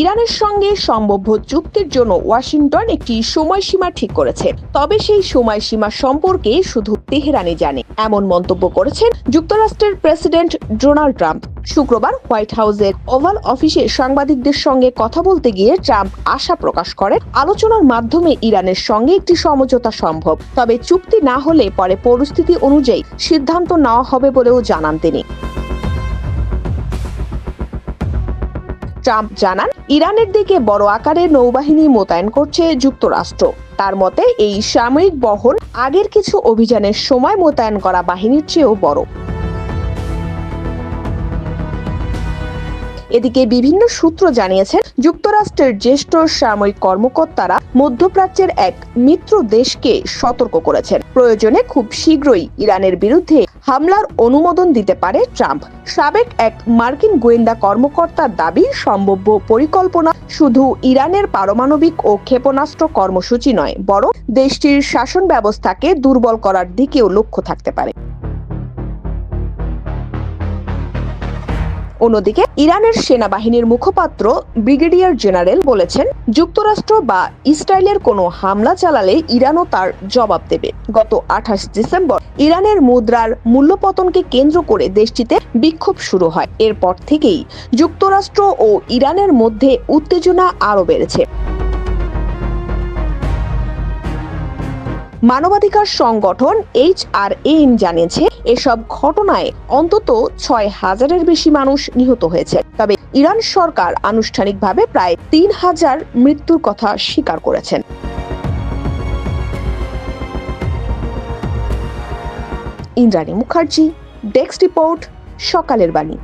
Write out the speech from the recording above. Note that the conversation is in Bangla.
ইরানের সঙ্গে সম্ভাব্য চুক্তির জন্য ওয়াশিংটন একটি সময়সীমা ঠিক করেছে। তবে সেই সময়সীমা সম্পর্কে শুধু তেহরানই জানে। এমন মন্তব্য করেছেন যুক্তরাষ্ট্রের প্রেসিডেন্ট ডোনাল্ড ট্রাম্প। শুক্রবার হোয়াইট হাউসের ওভাল অফিসে সাংবাদিকদের সঙ্গে কথা বলতে গিয়ে ট্রাম্প আশা প্রকাশ করেন, আলোচনার মাধ্যমে ইরানের সঙ্গে একটি সমঝোতা সম্ভব। তবে চুক্তি না হলে পরে পরিস্থিতি অনুযায়ী সিদ্ধান্ত নেওয়া হবে বলেও জানান তিনি। ট্রাম্প জানান, ইরানের দিকে বড় আকারের নৌবাহিনী মোতায়েন করছে যুক্তরাষ্ট্র। তার মতে, এই সাময়িক বহন আগের কিছু অভিযানের সময় মোতায়েন করা বাহিনীর চেয়েও বড়। এদিকে বিভিন্ন সূত্র জানিয়েছেন, যুক্তরাষ্ট্রের জ্যেষ্ঠ সামরিক কর্মকর্তারা মধ্যপ্রাচ্যের এক মিত্র দেশকে সতর্ক করেছেন। প্রয়োজনে খুব শীঘ্রই ইরানের বিরুদ্ধে হামলার অনুমোদন দিতে পারে ট্রাম্প। সাবেক এক মার্কিন গোয়েন্দা কর্মকর্তার দাবি, সম্ভাব্য পরিকল্পনা শুধু ইরানের পারমাণবিক ও ক্ষেপণাস্ত্র কর্মসূচি নয়, বরং দেশটির শাসন ব্যবস্থাকে দুর্বল করার দিকেও লক্ষ্য থাকতে পারে। অন্যদিকে ইরানের সেনাবাহিনীর মুখপাত্র ব্রিগেডিয়ার জেনারেল বলেছেন, যুক্তরাষ্ট্র বা ইসরায়েলের কোনো হামলা চালালে ইরানও তার জবাব দেবে। গত আঠাশ ডিসেম্বর ইরানের মুদ্রার মূল্যপতনকে কেন্দ্র করে দেশটিতে বিক্ষোভ শুরু হয়। এরপর থেকেই যুক্তরাষ্ট্র ও ইরানের মধ্যে উত্তেজনা আরও বেড়েছে। মানবাধিকার সংগঠন এইচ আর এম জানিয়েছে, এসব ঘটনায় অন্তত ছয় হাজারের বেশি মানুষ নিহত হয়েছে। তবে ইরান সরকার আনুষ্ঠানিকভাবে প্রায় তিন হাজার মৃত্যুর কথা স্বীকার করেছেন। ইন্দ্রাণী মুখার্জি, ডেস্ক রিপোর্ট, সকালের বাণী।